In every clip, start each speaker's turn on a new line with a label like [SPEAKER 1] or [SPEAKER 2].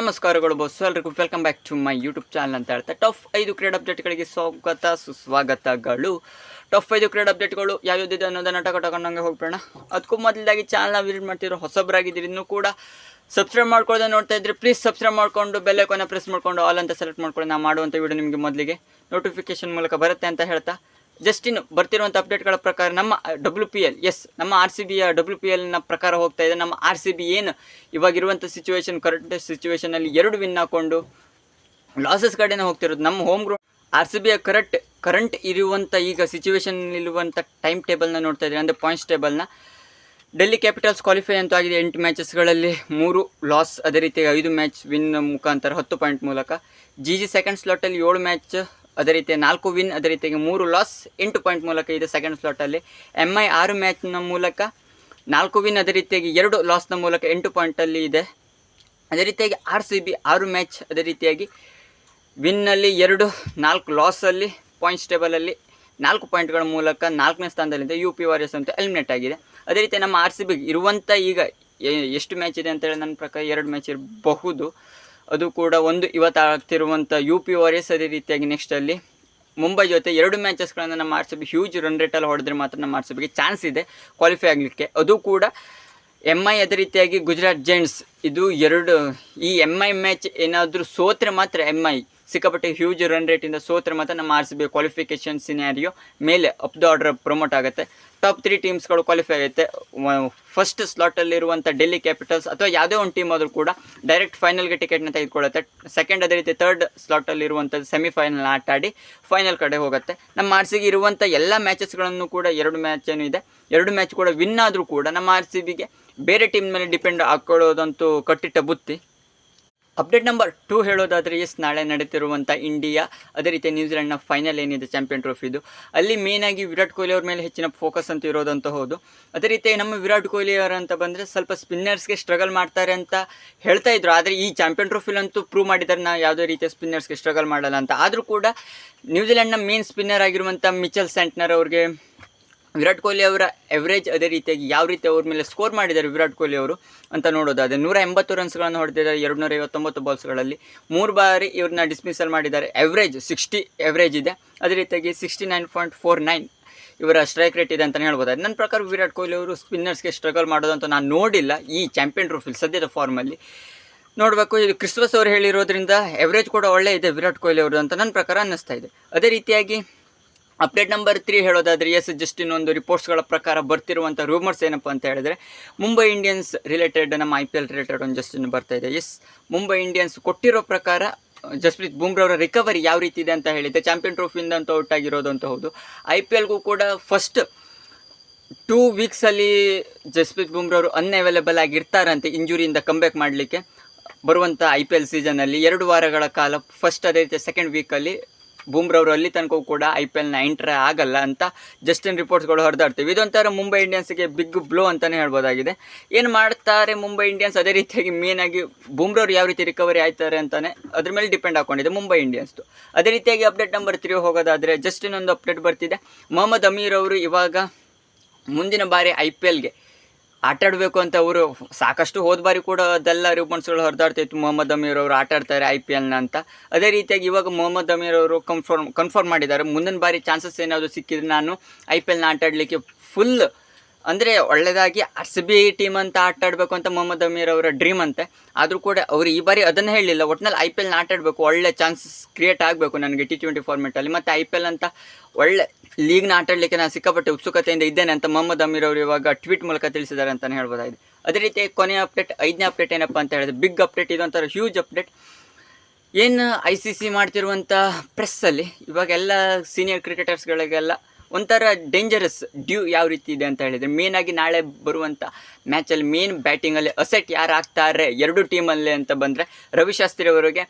[SPEAKER 1] ನಮಸ್ಕಾರಗಳು ಬಸ್ ಎಲ್ರಿಗೂ welcome back to my YouTube channel ಅಂತ ಹೇಳ್ತಾ ಟಾಪ್ ಐದು ಕ್ರೀಡಾ ಅಪ್ಡೇಟ್ಗಳಿಗೆ ಸ್ವಾಗತ, ಸುಸ್ವಾಗತಗಳು. ಟಾಪ್ ಐದು ಕ್ರೀಡಾ ಅಪ್ಡೇಟ್ಗಳು ಯಾವ್ಯಾವ್ದಿದೆ ಅನ್ನೋದನ್ನ ಟಕ ಟಕೊಂಡಂಗೆ ಹೋಗ್ಬೇಡ ಅದಕ್ಕೂ ಮೊದಲಾಗಿ ಚಾನಲ್ನ ವಿಸಿಟ್ ಮಾಡ್ತಿರೋ ಹೊಸಬ್ರಾಗಿದ್ದೀರಿ. ಇನ್ನೂ ಕೂಡ ಸಬ್ಸ್ಕ್ರೈಬ್ ಮಾಡ್ಕೊಳ್ಳೋದೇ ನೋಡ್ತಾ ಇದ್ರೆ ಪ್ಲೀಸ್ ಸಬ್ಸ್ಕ್ರೈಬ್ ಮಾಡ್ಕೊಂಡು ಬೆಲ್ಲೈಕೋನ ಪ್ರೆಸ್ ಮಾಡಿಕೊಂಡು ಆಲ್ ಅಂತ ಸೆಲೆಕ್ಟ್ ಮಾಡ್ಕೊಂಡು ನಾ ಮಾಡುವಂಥ ವೀಡಿಯೋ ನಿಮಗೆ ಮೊದಲಿಗೆ ನೋಟಿಫಿಕೇಶನ್ ಮೂಲಕ ಬರುತ್ತೆ ಅಂತ ಹೇಳ್ತಾ. ಜಸ್ಟ್ ಇನ್ನು ಬರ್ತಿರುವಂಥ ಅಪ್ಡೇಟ್ಗಳ ಪ್ರಕಾರ ನಮ್ಮ ಡಬ್ಲ್ಯೂ ಪಿ ಎಲ್ ಎಸ್ ನಮ್ಮ ಆರ್ ಸಿ ಬಿಯ ಡಬ್ಲ್ಯೂ ಪಿ ಎಲ್ನ ಪ್ರಕಾರ ಹೋಗ್ತಾ ಇದೆ. ನಮ್ಮ ಆರ್ ಸಿ ಬಿ ಏನು ಇವಾಗಿರುವಂಥ ಸಿಚುವೇಶನ್ ಕರೆಂಟ್ ಸಿಚುವೇಷನಲ್ಲಿ ಎರಡು ವಿನ್ ಹಾಕೊಂಡು ಲಾಸಸ್ ಕಡೆನೇ ಹೋಗ್ತಿರೋದು. ನಮ್ಮ ಹೋಮ್ ಗ್ರೌಂಡ್ ಆರ್ ಸಿ ಬಿಯ ಕರೆಕ್ಟ್ ಕರೆಂಟ್ ಇರುವಂಥ ಈಗ ಸಿಚುವೇಶನ್ ಇರುವಂಥ ಟೈಮ್ ಟೇಬಲ್ನ ನೋಡ್ತಾ ಇದ್ದೀವಿ. ಅಂದರೆ ಪಾಯಿಂಟ್ಸ್ ಟೇಬಲ್ನ ಡೆಲ್ಲಿ ಕ್ಯಾಪಿಟಲ್ಸ್ ಕ್ವಾಲಿಫೈ ಅಂತೂ ಆಗಿದೆ. ಎಂಟು ಮ್ಯಾಚಸ್ಗಳಲ್ಲಿ ಮೂರು ಲಾಸ್ ಅದೇ ರೀತಿ ಐದು ಮ್ಯಾಚ್ ವಿನ್ ಮುಖಾಂತರ ಹತ್ತು ಪಾಯಿಂಟ್ ಮೂಲಕ. ಜಿ ಜಿ ಸೆಕೆಂಡ್ ಸ್ಲಾಟಲ್ಲಿ ಏಳು ಮ್ಯಾಚ್ ಅದೇ ರೀತಿ ನಾಲ್ಕು ವಿನ್ ಅದೇ ರೀತಿಯಾಗಿ ಮೂರು ಲಾಸ್ ಎಂಟು ಪಾಯಿಂಟ್ ಮೂಲಕ ಇದೆ ಸೆಕೆಂಡ್ ಸ್ಲಾಟಲ್ಲಿ ಎಂ ಐ ಆರು ಮ್ಯಾಚ್ನ ಮೂಲಕ ನಾಲ್ಕು ವಿನ್ ಅದೇ ರೀತಿಯಾಗಿ ಎರಡು ಲಾಸ್ನ ಮೂಲಕ ಎಂಟು ಪಾಯಿಂಟಲ್ಲಿ ಇದೆ. ಅದೇ ರೀತಿಯಾಗಿ ಆರ್ ಸಿ ಬಿ ಆರು ಮ್ಯಾಚ್ ಅದೇ ರೀತಿಯಾಗಿ ವಿನ್ನಲ್ಲಿ ಎರಡು, ನಾಲ್ಕು ಲಾಸಲ್ಲಿ ಪಾಯಿಂಟ್ಸ್ ಟೇಬಲಲ್ಲಿ ನಾಲ್ಕು ಪಾಯಿಂಟ್ಗಳ ಮೂಲಕ ನಾಲ್ಕನೇ ಸ್ಥಾನದಲ್ಲಿದೆ. ಯು ಪಿ ವಾರಿಯರ್ಸ್ ಅಂತ ಎಲಿಮಿನೇಟ್ ಆಗಿದೆ. ಅದೇ ರೀತಿ ನಮ್ಮ ಆರ್ ಸಿ ಬಿ ಇರುವಂಥ ಈಗ ಎಷ್ಟು ಮ್ಯಾಚ್ ಇದೆ ಅಂತೇಳಿ ನನ್ನ ಪ್ರಕಾರ ಎರಡು ಮ್ಯಾಚ್ ಇರಬಹುದು. ಅದು ಕೂಡ ಒಂದು ಇವತ್ತು ಆಗ್ತಿರುವಂಥ ಯು ಪಿ ವಾರಿಯರ್ಸ್ ಅದೇ ರೀತಿಯಾಗಿ ನೆಕ್ಸ್ಟಲ್ಲಿ ಮುಂಬೈ ಜೊತೆ ಎರಡು ಮ್ಯಾಚಸ್ಗಳನ್ನು ನಮ್ಮ ಆರ್ ಸಿ ಹ್ಯೂಜ್ ರನ್ ರೇಟಲ್ಲಿ ಹೊಡೆದ್ರೆ ಮಾತ್ರ ನಮ್ಮ ಆರ್ ಸಿ ಚಾನ್ಸ್ ಇದೆ ಕ್ವಾಲಿಫೈ ಆಗಲಿಕ್ಕೆ. ಅದು ಕೂಡ ಎಂ ಐ ಅದೇ ರೀತಿಯಾಗಿ ಗುಜರಾತ್ ಜೆಂಟ್ಸ್ ಇದು ಎರಡು ಈ ಎಂ ಐ ಮ್ಯಾಚ್ ಏನಾದರೂ ಸೋತ್ರೆ ಮಾತ್ರ ಎಂ ಐ ಸಿಕ್ಕಾಪಟ್ಟೆ ಹ್ಯೂಜ್ ರನ್ ರೇಟಿಂದ ಸೋತ್ರೆ ಮಾತ್ರ ನಮ್ಮ R C B qualification scenario ಮೇಲೆ ಅಪ್ ದ ಆರ್ಡರ್ ಪ್ರಮೋಟ್ ಆಗುತ್ತೆ. ಟಾಪ್ ತ್ರೀ ಟೀಮ್ಸ್ಗಳು ಕ್ವಾಲಿಫೈ ಆಗುತ್ತೆ. ಫಸ್ಟ್ ಸ್ಲಾಟಲ್ಲಿರುವಂಥ ಡೆಲ್ಲಿ ಕ್ಯಾಪಿಟಲ್ಸ್ ಅಥವಾ ಯಾವುದೇ ಒಂದು ಟೀಮ್ ಆದರೂ ಕೂಡ ಡೈರೆಕ್ಟ್ ಫೈನಲ್ಗೆ ಟಿಕೆಟ್ನ ತೆಗೆದುಕೊಳ್ಳುತ್ತೆ. ಸೆಕೆಂಡ್ ಅದೇ ರೀತಿ ತರ್ಡ್ ಸ್ಲಾಟಲ್ಲಿರುವಂಥದ್ದು ಸೆಮಿಫೈನಲ್ ಆಟ ಆಡಿ ಫೈನಲ್ ಕಡೆ ಹೋಗುತ್ತೆ. ನಮ್ಮ ಆರ್ ಸಿ ಇರುವಂಥ ಎಲ್ಲ ಮ್ಯಾಚಸ್ಗಳನ್ನು ಕೂಡ ಎರಡು ಮ್ಯಾಚ್ ಏನು ಇದೆ. ಎರಡು ಮ್ಯಾಚ್ ಕೂಡ ವಿನ್ ಆದರೂ ಕೂಡ ನಮ್ಮ ಆರ್ ಸಿ ಬಿಗೆ ಬೇರೆ ಟೀಮ್ ಮೇಲೆ ಡಿಪೆಂಡ್ ಹಾಕ್ಕೊಳ್ಳೋದಂತೂ ಕಟ್ಟಿಟ್ಟ ಬುತ್ತಿ. ಅಪ್ಡೇಟ್ ನಂಬರ್ ಟೂ ಹೇಳೋದಾದರೆ ಎಸ್ ನಾಳೆ ನಡೀತಿರುವಂಥ ಇಂಡಿಯಾ ಅದೇ ರೀತಿ ನ್ಯೂಜಿಲೆಂಡ್ನ ಫೈನಲ್ ಏನಿದೆ ಚಾಂಪಿಯನ್ ಟ್ರೋಫಿದು ಅಲ್ಲಿ ಮೇಯ್ನಾಗಿ ವಿರಾಟ್ ಕೊಹ್ಲಿ ಅವ್ರ ಮೇಲೆ ಹೆಚ್ಚಿನ ಫೋಕಸ್ ಅಂತ ಇರೋದಂತ ಹೌದು. ಅದೇ ರೀತಿ ನಮ್ಮ ವಿರಾಟ್ ಕೊಹ್ಲಿ ಅವರು ಅಂತ ಬಂದರೆ ಸ್ವಲ್ಪ ಸ್ಪಿನ್ನರ್ಸ್ಗೆ ಸ್ಟ್ರಗಲ್ ಮಾಡ್ತಾರೆ ಅಂತ ಹೇಳ್ತಾ ಇದ್ರು. ಆದರೆ ಈ ಚಾಂಪಿಯನ್ ಟ್ರೋಫಿಲಂತೂ ಪ್ರೂವ್ ಮಾಡಿದ್ದಾರೆ. ನಾವು ಯಾವುದೇ ರೀತಿಯ ಸ್ಪಿನ್ನರ್ಸ್ಗೆ ಸ್ಟ್ರಗಲ್ ಮಾಡಲ್ಲ ಅಂತ. ಆದರೂ ಕೂಡ ನ್ಯೂಜಿಲೆಂಡ್ನ ಮೇನ್ ಸ್ಪಿನ್ನರ್ ಆಗಿರುವಂಥ ಮಿಚಲ್ ಸೆಂಟ್ನರ್ ಅವ್ರಿಗೆ ವಿರಾಟ್ ಕೊಹ್ಲಿ ಅವರ ಎವರೇಜ್ ಅದೇ ರೀತಿಯಾಗಿ ಯಾವ ರೀತಿ ಅವ್ರ ಮೇಲೆ ಸ್ಕೋರ್ ಮಾಡಿದ್ದಾರೆ ವಿರಾಟ್ ಕೊಹ್ಲಿ ಅವರು ಅಂತ ನೋಡೋದಾದರೆ ನೂರ ಎಂಬತ್ತು ರನ್ಸ್ಗಳನ್ನು ಹೊಡೆದಿದ್ದಾರೆ ಎರಡು ನೂರ ಐವತ್ತೊಂಬತ್ತು ಬಾಲ್ಸ್ಗಳಲ್ಲಿ ಮೂರು ಬಾರಿ ಇವ್ರನ್ನ ಡಿಸ್ಮಿಸಲ್ ಮಾಡಿದ್ದಾರೆ. ಎವರೇಜ್ ಸಿಕ್ಸ್ಟಿ ಎವರೇಜ್ ಇದೆ. ಅದೇ ರೀತಿಯಾಗಿ sixty nine point four nine ಇವರ ಸ್ಟ್ರೈಕ್ ರೇಟ್ ಇದೆ ಅಂತಲೇ ಹೇಳ್ಬೋದು. ನನ್ನ ಪ್ರಕಾರ ವಿರಾಟ್ ಕೊಹ್ಲಿ ಅವರು ಸ್ಪಿನ್ನರ್ಸ್ಗೆ ಸ್ಟ್ರಗಲ್ ಮಾಡೋದಂತ ನಾನು ನೋಡಿಲ್ಲ. ಈ ಚಾಂಪಿಯನ್ ಟ್ರೋಫಿಲ್ ಸದ್ಯದ ಫಾರ್ಮಲ್ಲಿ ನೋಡಬೇಕು, ಇದು ಕ್ರಿಸ್ಮಸ್ ಅವರು ಹೇಳಿರೋದ್ರಿಂದ ಎವರೇಜ್ ಕೂಡ ಒಳ್ಳೆ ಇದೆ ವಿರಾಟ್ ಕೊಹ್ಲಿ ಅವರು ಅಂತ ನನ್ನ ಪ್ರಕಾರ ಅನ್ನಿಸ್ತಾ ಇದೆ. ಅದೇ ರೀತಿಯಾಗಿ ಅಪ್ಡೇಟ್ ನಂಬರ್ ತ್ರೀ ಹೇಳೋದಾದರೆ ಎಸ್ ಜಸ್ಟ್ ಇನ್ನೊಂದು ರಿಪೋರ್ಟ್ಸ್ಗಳ ಪ್ರಕಾರ ಬರ್ತಿರುವಂಥ ರೂಮರ್ಸ್ ಏನಪ್ಪ ಅಂತ ಹೇಳಿದ್ರೆ ಮುಂಬೈ ಇಂಡಿಯನ್ಸ್ ರಿಲೇಟೆಡ್ ನಮ್ಮ ಐ ಪಿ ಎಲ್ ರಿಲೇಟೆಡ್ ಒಂದು ಜಸ್ಟ್ ಬರ್ತಾ ಇದೆ. ಎಸ್ ಮುಂಬೈ ಇಂಡಿಯನ್ಸ್ ಕೊಟ್ಟಿರೋ ಪ್ರಕಾರ ಜಸ್ಪ್ರೀತ್ ಬುಮ್ರಾ ಅವರ ರಿಕವರಿ ಯಾವ ರೀತಿ ಇದೆ ಅಂತ ಹೇಳಿದ್ದೆ ಚಾಂಪಿಯನ್ ಟ್ರೋಫಿಯಿಂದ ಅಂತ ಔಟ್ ಆಗಿರೋದು ಅಂತ ಹೌದು. ಐ ಪಿ ಎಲ್ಗೂ ಕೂಡ ಫಸ್ಟ್ ಟೂ ವೀಕ್ಸಲ್ಲಿ ಜಸ್ಪ್ರೀತ್ ಬುಮ್ರಾ ಅವರು ಅನ್ಅವೈಲೇಬಲ್ ಆಗಿರ್ತಾರಂತೆ ಇಂಜುರಿಯಿಂದ ಕಂಬ್ಯಾಕ್ ಮಾಡಲಿಕ್ಕೆ. ಬರುವಂಥ ಐ ಪಿ ಎಲ್ ಸೀಸನಲ್ಲಿ ಎರಡು ವಾರಗಳ ಕಾಲ ಫಸ್ಟ್ ಅದೇ ರೀತಿ ಸೆಕೆಂಡ್ ವೀಕಲ್ಲಿ ಬುಮ್ರಾ ಅವರು ಅಲ್ಲಿ ತನಕ ಕೂಡ ಐ ಪಿ ಎಲ್ನ ಎಂಟ್ರ ಆಗಲ್ಲ ಅಂತ ಜಸ್ಟಿನ್ ರಿಪೋರ್ಟ್ಸ್ಗಳು ಹರಿದಾಡ್ತೀವಿ. ಇದೊಂಥರ ಮುಂಬೈ ಇಂಡಿಯನ್ಸ್ಗೆ ಬಿಗ್ ಬ್ಲೋ ಅಂತಲೇ ಹೇಳ್ಬೋದಾಗಿದೆ. ಏನು ಮಾಡ್ತಾರೆ ಮುಂಬೈ ಇಂಡಿಯನ್ಸ್? ಅದೇ ರೀತಿಯಾಗಿ ಮೇನಾಗಿ ಬೂಮ್ರವ್ರು ಯಾವ ರೀತಿ ರಿಕವರಿ ಆಯ್ತಾರೆ ಅಂತಾನೆ ಅದ್ರ ಮೇಲೆ ಡಿಪೆಂಡ್ ಹಾಕೊಂಡಿದೆ ಮುಂಬೈ ಇಂಡಿಯನ್ಸ್ದು. ಅದೇ ರೀತಿಯಾಗಿ ಅಪ್ಡೇಟ್ ನಂಬರ್ ತ್ರೀ ಹೋಗೋದಾದರೆ ಜಸ್ಟಿನ್ ಒಂದು ಅಪ್ಡೇಟ್ ಬರ್ತಿದೆ. ಮೊಹಮ್ಮದ್ ಅಮೀರ್ ಅವರು ಇವಾಗ ಮುಂದಿನ ಬಾರಿ ಐ ಪಿ ಎಲ್ಗೆ ಆಟಾಡಬೇಕು ಅಂತ ಅವರು ಸಾಕಷ್ಟು ಹೋದ ಬಾರಿ ಕೂಡ ಅದೆಲ್ಲ ರಿಪೋರ್ಟ್ಸ್ಗಳು ಹೊರದಾಡ್ತಿತ್ತು. ಮೊಹಮ್ಮದ್ ಅಮೀರ್ ಅವರು ಆಟ ಆಡ್ತಾರೆ ಐ ಪಿ ಎಲ್ನ ಅಂತ. ಅದೇ ರೀತಿಯಾಗಿ ಇವಾಗ ಮೊಹಮ್ಮದ್ ಅಮೀರ್ ಅವರು ಕನ್ಫರ್ಮ್ ಕನ್ಫರ್ಮ್ ಮಾಡಿದ್ದಾರೆ. ಮುಂದಿನ ಬಾರಿ ಚಾನ್ಸಸ್ ಏನಾದರೂ ಸಿಕ್ಕಿದ್ರೆ ನಾನು ಐ ಪಿ ಎಲ್ನ ಆಟಾಡಲಿಕ್ಕೆ ಫುಲ್ ಅಂದರೆ ಒಳ್ಳೆಯದಾಗಿ ಆರ್ ಸಿ ಬಿ ಟೀಮ್ ಅಂತ ಆಟ ಆಡಬೇಕು ಅಂತ ಮೊಹಮ್ಮದ್ ಅಮೀರ್ ಅವರ ಡ್ರೀಮ್ ಅಂತೆ. ಆದರೂ ಕೂಡ ಅವರು ಈ ಬಾರಿ ಅದನ್ನು ಹೇಳಿಲ್ಲ. ಒಟ್ಟಿನಲ್ಲಿ ಐ ಪಿ ಎಲ್ನ ಆಟ ಆಡಬೇಕು ಒಳ್ಳೆ ಚಾನ್ಸಸ್ ಕ್ರಿಯೇಟ್ ಆಗಬೇಕು ನನಗೆ ಟಿ ಟ್ವೆಂಟಿ ಫಾರ್ಮೆಟಲ್ಲಿ ಮತ್ತು ಐ ಪಿ ಎಲ್ ಅಂತ ಒಳ್ಳೆ ಲೀಗ್ನ ಆಟ ಆಡಲಿಕ್ಕೆ ನಾನು ಸಿಕ್ಕಾಪಟ್ಟೆ ಉತ್ಸುಕತೆಯಿಂದ ಇದ್ದೇನೆ ಅಂತ ಮೊಹಮ್ಮದ್ ಅಮೀರ್ ಅವರು ಇವಾಗ ಟ್ವೀಟ್ ಮೂಲಕ ತಿಳಿಸಿದ್ದಾರೆ ಅಂತಲೇ ಹೇಳ್ಬೋದಾಗಿದೆ. ಅದೇ ರೀತಿ ಕೊನೆಯ ಅಪ್ಡೇಟ್ ಐದನೇ ಅಪ್ಡೇಟ್ ಏನಪ್ಪ ಅಂತ ಹೇಳಿದ್ರೆ ಬಿಗ್ ಅಪ್ಡೇಟ್ ಇದೊಂಥರ ಹ್ಯೂಜ್ ಅಪ್ಡೇಟ್ ಏನು ಐ ಸಿ ಸಿ ಮಾಡ್ತಿರುವಂಥ ಪ್ರೆಸ್ಸಲ್ಲಿ ಇವಾಗ ಎಲ್ಲ ಸೀನಿಯರ್ ಕ್ರಿಕೆಟರ್ಸ್ಗಳಿಗೆಲ್ಲ ಒಂಥರ ಡೇಂಜರಸ್ ಡ್ಯೂ ಯಾವ ರೀತಿ ಇದೆ ಅಂತ ಹೇಳಿದರೆ ಮೇನಾಗಿ ನಾಳೆ ಬರುವಂಥ ಮ್ಯಾಚಲ್ಲಿ ಮೇನ್ ಬ್ಯಾಟಿಂಗಲ್ಲಿ ಅಸೆಟ್ ಯಾರು ಆಗ್ತಾರೆ, ಎರಡು ಟೀಮಲ್ಲಿ ಅಂತ ಬಂದರೆ ರವಿಶಾಸ್ತ್ರಿ ಅವರಿಗೆ,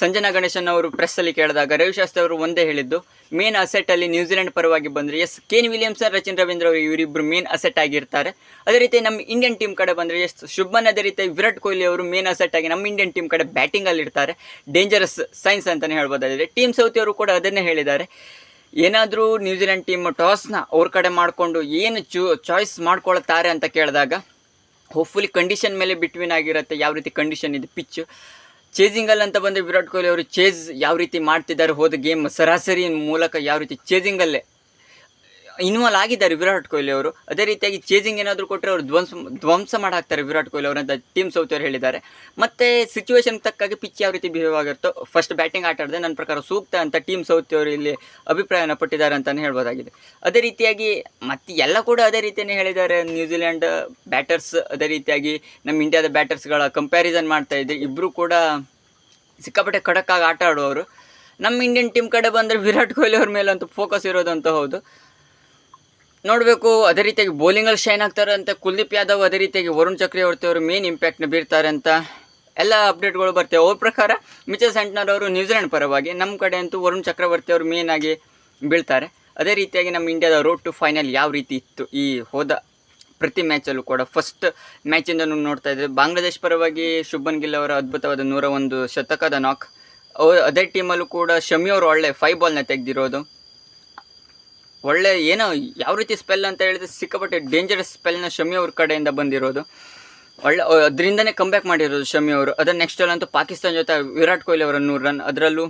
[SPEAKER 1] ಸಂಜನಾ ಗಣೇಶನ್ ಅವರು ಪ್ರೆಸ್ಸಲ್ಲಿ ಕೇಳಿದಾಗ ರವಿಶಾಸ್ತ್ರಿ ಅವರು ಒಂದೇ ಹೇಳಿದ್ದು ಮೇನ್ ಅಸೆಟಲ್ಲಿ ನ್ಯೂಜಿಲೆಂಡ್ ಪರವಾಗಿ ಬಂದರೆ yes Kane Williamson Rachin Ravindra ಅವರು ಇವರಿಬ್ಬರು ಮೇನ್ ಅಸೆಟ್ ಆಗಿರ್ತಾರೆ. ಅದೇ ರೀತಿ ನಮ್ಮ ಇಂಡಿಯನ್ ಟೀಮ್ ಕಡೆ ಬಂದರೆ ಎಸ್ ಶುಭ್ಮನ್ ಅದೇ ರೀತಿ, ವಿರಾಟ್ ಕೊಹ್ಲಿ ಅವರು ಮೇನ್ ಅಸೆಟ್ ಆಗಿ ನಮ್ಮ ಇಂಡಿಯನ್ ಟೀಮ್ ಕಡೆ ಬ್ಯಾಟಿಂಗಲ್ಲಿ ಇರ್ತಾರೆ. ಡೇಂಜರಸ್ ಸೈನ್ಸ್ ಅಂತಲೇ ಹೇಳ್ಬೋದಾಗಿದೆ. ಟೀಮ್ ಸೌತಿ ಅವರು ಕೂಡ ಅದನ್ನೇ ಹೇಳಿದ್ದಾರೆ. ಏನಾದರೂ ನ್ಯೂಜಿಲೆಂಡ್ ಟೀಮ್ ಟಾಸ್ನ ಅವ್ರ ಕಡೆ ಮಾಡಿಕೊಂಡು ಏನು ಚೂ ಚಾಯ್ಸ್ ಮಾಡ್ಕೊಳ್ತಾರೆ ಅಂತ ಕೇಳಿದಾಗ ಹೋಪ್ಫುಲಿ ಕಂಡೀಷನ್ ಮೇಲೆ ಬಿಟ್ವೀನ್ ಆಗಿರುತ್ತೆ, ಯಾವ ರೀತಿ ಕಂಡೀಷನ್ ಇದೆ ಪಿಚ್ ಚೇಜಿಂಗಲ್ಲಿ ಅಂತ ಬಂದರೆ ವಿರಾಟ್ ಕೊಹ್ಲಿ ಅವರು ಚೇಸ್ ಯಾವ ರೀತಿ ಮಾಡ್ತಿದ್ದಾರೆ, ಹೋದ ಗೇಮ್ ಸರಾಸರಿ ಮೂಲಕ ಯಾವ ರೀತಿ ಚೇಸಿಂಗಲ್ಲೇ ಇನ್ವಾಲ್ವ್ ಆಗಿದ್ದಾರೆ ವಿರಾಟ್ ಕೊಹ್ಲಿ ಅವರು. ಅದೇ ರೀತಿಯಾಗಿ ಚೇಸಿಂಗ್ ಏನಾದರೂ ಕೊಟ್ಟರೆ ಅವರು ಧ್ವಂಸ ಧ್ವಂಸ ಮಾಡಿ ಹಾಕ್ತಾರೆ ವಿರಾಟ್ ಕೊಹ್ಲಿ ಅವರಂತ ಟೀಮ್ ಸೌತ್ ಅವರು ಹೇಳಿದ್ದಾರೆ. ಮತ್ತು ಸಿಚುವೇಶನ್ ತಕ್ಕಾಗಿ ಪಿಚ್ ಯಾವ ರೀತಿ ಬಿಹೇವ್ ಆಗಿರುತ್ತೋ ಫಸ್ಟ್ ಬ್ಯಾಟಿಂಗ್ ಆಟ ನನ್ನ ಪ್ರಕಾರ ಸೂಕ್ತ ಅಂತ ಟೀಮ್ ಸೌತ್ ಅವರು ಇಲ್ಲಿ ಅಭಿಪ್ರಾಯನ ಪಟ್ಟಿದ್ದಾರೆ ಅಂತಲೇ ಹೇಳ್ಬೋದಾಗಿದೆ. ಅದೇ ರೀತಿಯಾಗಿ ಮತ್ತೆ ಎಲ್ಲ ಕೂಡ ಅದೇ ರೀತಿಯೇ ಹೇಳಿದ್ದಾರೆ. ನ್ಯೂಜಿಲ್ಯಾಂಡ್ ಬ್ಯಾಟರ್ಸ್ ಅದೇ ರೀತಿಯಾಗಿ ನಮ್ಮ ಇಂಡಿಯಾದ ಬ್ಯಾಟರ್ಸ್ಗಳ ಕಂಪ್ಯಾರಿಸನ್ ಮಾಡ್ತಾ ಇದ್ದೆ. ಇಬ್ಬರು ಕೂಡ ಸಿಕ್ಕಾಪಟ್ಟೆ ಖಡಕ್ಕಾಗಿ ಆಟ ಆಡುವವರು. ನಮ್ಮ ಇಂಡಿಯನ್ ಟೀಮ್ ಕಡೆ ಬಂದರೆ ವಿರಾಟ್ ಕೊಹ್ಲಿ ಅವ್ರ ಮೇಲಂತೂ ಫೋಕಸ್ ಇರೋದಂತ ಹೌದು. ನೋಡಬೇಕು, ಅದೇ ರೀತಿಯಾಗಿ ಬೌಲಿಂಗಲ್ಲಿ ಶೈನ್ ಆಗ್ತಾರೆ ಅಂತ ಕುಲ್ದೀಪ್ ಯಾದವ್, ಅದೇ ರೀತಿಯಾಗಿ ವರುಣ್ ಚಕ್ರವರ್ತಿ ಅವರು ಮೇನ್ ಇಂಪ್ಯಾಕ್ಟ್ನ ಬೀರ್ತಾರೆ ಅಂತ ಎಲ್ಲ ಅಪ್ಡೇಟ್ಗಳು ಬರ್ತವೆ. ಅವ್ರ ಪ್ರಕಾರ, ಮಿಚಲ್ ಸೆಂಟ್ನರ್ ಅವರು ನ್ಯೂಜಿಲೆಂಡ್ ಪರವಾಗಿ ನಮ್ಮ ಕಡೆ ಅಂತೂ ವರುಣ್ ಚಕ್ರವರ್ತಿ ಅವರು ಮೇನ್ ಆಗಿ ಬೀಳ್ತಾರೆ. ಅದೇ ರೀತಿಯಾಗಿ ನಮ್ಮ ಇಂಡಿಯಾದ ರೋಡ್ ಟು ಫೈನಲ್ ಯಾವ ರೀತಿ ಇತ್ತು ಈ ಹೋದ ಪ್ರತಿ ಮ್ಯಾಚಲ್ಲೂ ಕೂಡ. ಫಸ್ಟ್ ಮ್ಯಾಚಿಂದ ನೋಡ್ತಾ ಇದ್ದರೆ ಬಾಂಗ್ಲಾದೇಶ್ ಪರವಾಗಿ ಶುಭನ್ ಗಿಲ್ ಅವರ ಅದ್ಭುತವಾದ ನೂರ ಒಂದು ಶತಕದ ನಾಕ್ ಅದೇ ಟೀಮಲ್ಲೂ ಕೂಡ ಶಮಿ ಅವರು ಒಳ್ಳೆ ಫೈ ಬಾಲ್ನ ತೆಗೆದಿರೋದು. ಒಳ್ಳೆ ಏನೋ ಯಾವ ರೀತಿ ಸ್ಪೆಲ್ ಅಂತ ಹೇಳಿದ್ರೆ ಸಿಕ್ಕಾಪಟ್ಟೆ ಡೇಂಜರಸ್ ಸ್ಪೆಲ್ನ ಶಮಿ ಅವ್ರ ಕಡೆಯಿಂದ ಬಂದಿರೋದು. ಒಳ್ಳೆ ಅದರಿಂದನೇ ಕಂಬ್ಯಾಕ್ ಮಾಡಿರೋದು ಶಮಿ ಅವರು. ಅದರ ನೆಕ್ಸ್ಟ್ ಅಂತೂ ಪಾಕಿಸ್ತಾನ ಜೊತೆ ವಿರಾಟ್ ಕೊಹ್ಲಿ ಅವರ ನೂರು ರನ್ ಅದರಲ್ಲೂ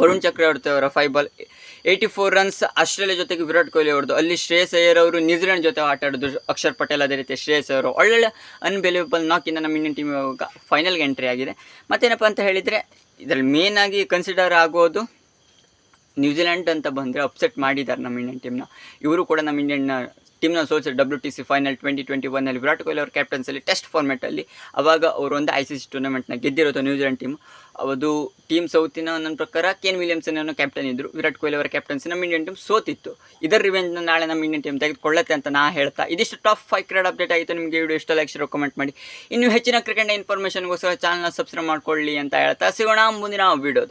[SPEAKER 1] ವರುಣ್ ಚಕ್ರವರ್ತಿ ಅವರ five ball eighty four runs Australia ಜೊತೆಗೆ ವಿರಾಟ್ ಕೊಹ್ಲಿ ಅವ್ರದ್ದು. ಅಲ್ಲಿ ಶ್ರೇಯಸ್ ಅಯ್ಯರ್ ಅವರು ನ್ಯೂಜಿಲೆಂಡ್ ಜೊತೆ ಆಟ ಆಡೋದು ಅಕ್ಷರ್ ಪಟೇಲ್ ಅದೇ ರೀತಿ ಶ್ರೇಯಸ್ ಅವರು. ಒಳ್ಳೊಳ್ಳೆ ಅನ್ಬೆಲಿಯಬಲ್ ನಾಕಿಂದ ನಮ್ಮ ಇಂಡಿಯನ್ ಟೀಮ್ ಇವಾಗ ಫೈನಲ್ಗೆ ಎಂಟ್ರಿ ಆಗಿದೆ. ಮತ್ತೇನಪ್ಪ ಅಂತ ಹೇಳಿದರೆ, ಇದರಲ್ಲಿ ಮೇನ್ ಆಗಿ ಕನ್ಸಿಡರ್ ಆಗೋದು ನ್ಯೂಜಿಲೆಂಡ್ ಅಂತ ಬಂದರೆ ಅಪ್ಸೆಟ್ ಮಾಡಿದ್ದಾರೆ ನಮ್ಮ ಇಂಡಿಯನ್ ಟೀಮ್ನ. ಇವರು ಕೂಡ ನಮ್ಮ ಇಂಡಿಯನ್ ಟೀಮ್ನ souls W T C final twenty twenty ಒನ್ನಲ್ಲಿ ವಿರಾಟ್ ಕೊಹ್ಲಿ ಅವ್ರ ಕ್ಯಾಪ್ಟನ್ಸಲ್ಲಿ ಟೆಸ್ಟ್ ಫಾರ್ಮೆಟಲ್ಲಿ ಅವಾಗ ಅವರು ಒಂದು ಐ ಸಿ ಸಿ ಟೂರ್ನಮೆಂಟ್ನ ಗೆದ್ದಿರೋದು ನ್ಯೂಜಿಲೆಂಡ್ ಟೀಮ್ ಅದು ಟೀಮ್ ಸೌತಿನ ನನ್ನ ಪ್ರಕಾರ ಕೇನ್ ವಿಲಿಯಮ್ಸನ್ ಅನ್ನೋ ಕ್ಯಾಪ್ಟನ್ ಇದ್ದರು ವಿರಾಟ್ ಕೊಹ್ಲಿ ಅವರ ಕ್ಯಾಪ್ಟನ್ಸಿ ನಮ್ಮ ಇಂಡಿಯನ್ ಟೀಮ್ ಸೋತಿತ್ತು. ಇದರ ರಿವೆಂಜ್ನ ನಾಳೆ ನಮ್ಮ ಇಂಡಿಯನ್ ಟೀಮ್ ತೆಗೆದುಕೊಳ್ಳುತ್ತೆ ಅಂತ ನಾ ಹೇಳ್ತಾ. ಇದಿಷ್ಟು ಟಾಪ್ ಫೈವ್ ಕ್ರೀಡ್ ಅಪ್ಡೇಟ್ ಆಗಿತ್ತು. ನಿಮಗೆ ವಿಡಿಯೋ ಇಷ್ಟ ಲೈಕ್ ಶೇರ್ ಕಮೆಂಟ್ ಮಾಡಿ. ಇನ್ನೂ ಹೆಚ್ಚಿನ ಕ್ರಿಕೆಟ್ ಇನ್ಫಾರ್ಮೇಷನ್ಗೋಸ್ಕರ ಚಾನಲ್ನ ಸಬ್ಸ್ಕ್ರೈಬ್ ಮಾಡ್ಕೊಳ್ಳಿ ಅಂತ ಹೇಳ್ತಾ. ಸಿಗೋಣ ಮುಂದಿನ ವಿಡಿಯೋದಲ್ಲಿ